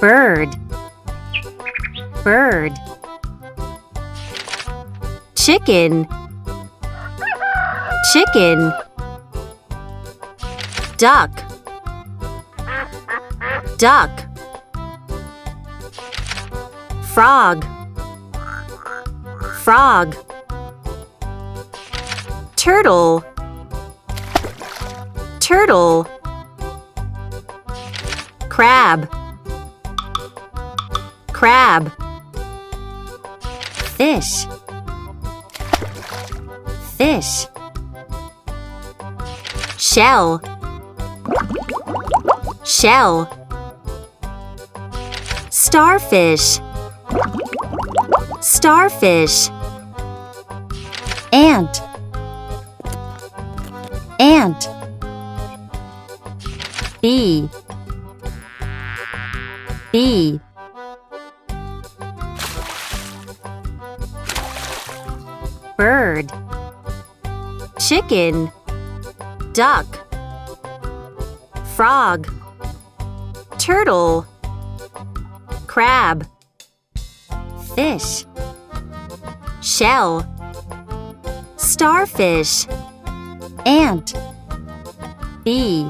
bird. Bird. Chicken. Chicken. Duck. Duck. Frog. Frog. Turtle. Turtle. Crab crab fish fish shell shell starfish starfish ant ant bee bee bird chicken duck frog turtle crab fish shell starfish ant bee